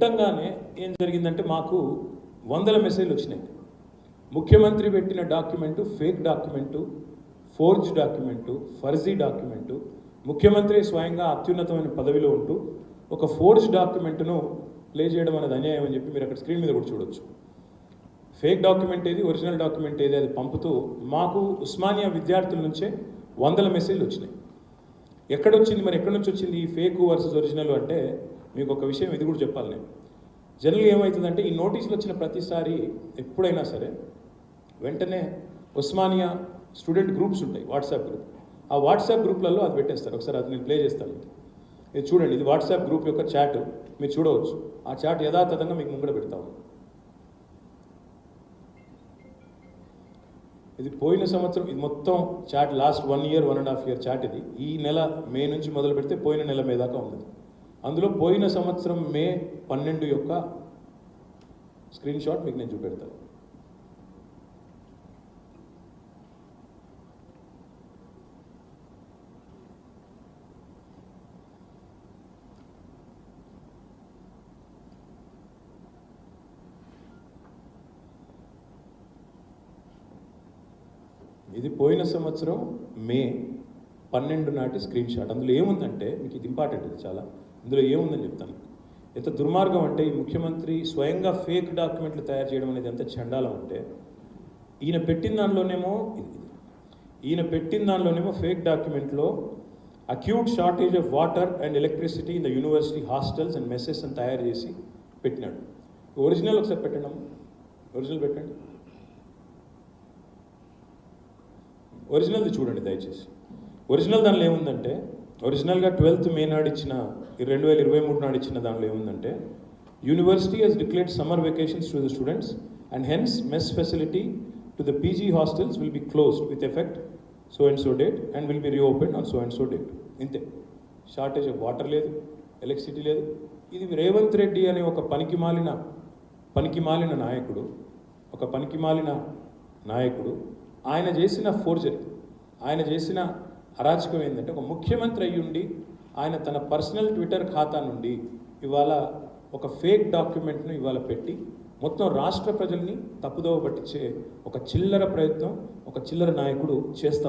పెట్టంగానే ఏం జరిగిందంటే మాకు వందల మెసేజ్లు వచ్చినాయి. ముఖ్యమంత్రి పెట్టిన document fake document forge document Farzi document ముఖ్యమంత్రి స్వయంగా అత్యున్నతమైన పదవిలో ఉంటూ ఒక ఫోర్జ్ డాక్యుమెంట్ను ప్లే చేయడం అనేది అన్యాయం అని చెప్పి మీరు అక్కడ స్క్రీన్ మీద కూడా చూడొచ్చు. ఫేక్ డాక్యుమెంట్ ఏది? ఒరిజినల్ డాక్యుమెంట్ ఏది? అది పంపుతూ మాకు ఉస్మానియా విద్యార్థుల నుంచే వందల మెసేజ్లు వచ్చినాయి. ఎక్కడొచ్చింది మరి ఎక్కడి నుంచి వచ్చింది ఈ ఫేక్ వర్సెస్ ఒరిజినల్ అంటే మీకు ఒక విషయం ఇది కూడా చెప్పాలి నేను. జనరల్గా ఏమవుతుందంటే ఈ నోటీసులు వచ్చిన ప్రతిసారి ఎప్పుడైనా సరే వెంటనే ఉస్మానియా స్టూడెంట్ గ్రూప్స్ ఉంటాయి వాట్సాప్ గ్రూప్. ఆ వాట్సాప్ గ్రూప్లలో అది పెట్టేస్తారు. ఒకసారి అది నేను ప్లే చేస్తాను. ఇది చూడండి ఇది వాట్సాప్ గ్రూప్ యొక్క చాట్. మీరు చూడవచ్చు. ఆ చాట్ యథాతథంగా మీకు ముంగడ పెడతాము ఇది పోయిన సంవత్సరం ఇది మొత్తం chat last one year one and half year chat ఇది. ఈ నెల మే నుంచి మొదలు పెడితే పోయిన నెల మే దాకా ఉంది అందులో పోయిన సంవత్సరం మే పన్నెండు యొక్క స్క్రీన్ షాట్ మీకు నేను చూపెడతాను ఇది పోయిన సంవత్సరం మే పన్నెండు నాటి స్క్రీన్ షాట్. అందులో ఏముందంటే మీకు ఇది ఇంపార్టెంట్ ఇది చాలా. ఇందులో ఏముందని చెప్తాను? ఎంత దుర్మార్గం అంటే ఈ ముఖ్యమంత్రి స్వయంగా ఫేక్ డాక్యుమెంట్లు తయారు చేయడం అనేది ఎంత చండాలం అంటే ఈయన పెట్టిన దానిలోనేమో ఈయన పెట్టిన దానిలోనేమో fake డాక్యుమెంట్లో acute shortage of water and electricity in the university hostels and messes అని తయారు చేసి పెట్టినాడు. ఒరిజినల్ ఒకసారి పెట్టండి ఒరిజినల్ పెట్టండి. ఒరిజినల్ది చూడండి దయచేసి. ఒరిజినల్ దానిలో ఏముందంటే ఒరిజినల్గా ట్వెల్త్ మే నాడు ఇచ్చిన రెండు వేల ఇరవై మూడు నాడు ఇచ్చిన దానిలో ఏముందంటే university has declared summer vacations to the students and hence mess facility to the PG hostels will be closed with effect so and so date and will be reopen on so and so date ఇంతే. Shortage of water లేదు electricity లేదు. ఇది రేవంత్ రెడ్డి అనే ఒక పనికి మాలిన పనికి మాలిన నాయకుడు ఒక పనికి మాలిన నాయకుడు ఆయన చేసిన ఫోర్జరీ ఆయన చేసిన అరాచకం ఏంటంటే ఒక ముఖ్యమంత్రి అయ్యుండి ఆయన తన పర్సనల్ ట్విట్టర్ ఖాతా నుండి ఇవాళ ఒక ఫేక్ డాక్యుమెంట్ను ఇవాళ పెట్టి మొత్తం రాష్ట్ర ప్రజల్ని తప్పుదోవ పట్టించే ఒక చిల్లర ప్రయత్నం ఒక చిల్లర నాయకుడు చేస్తా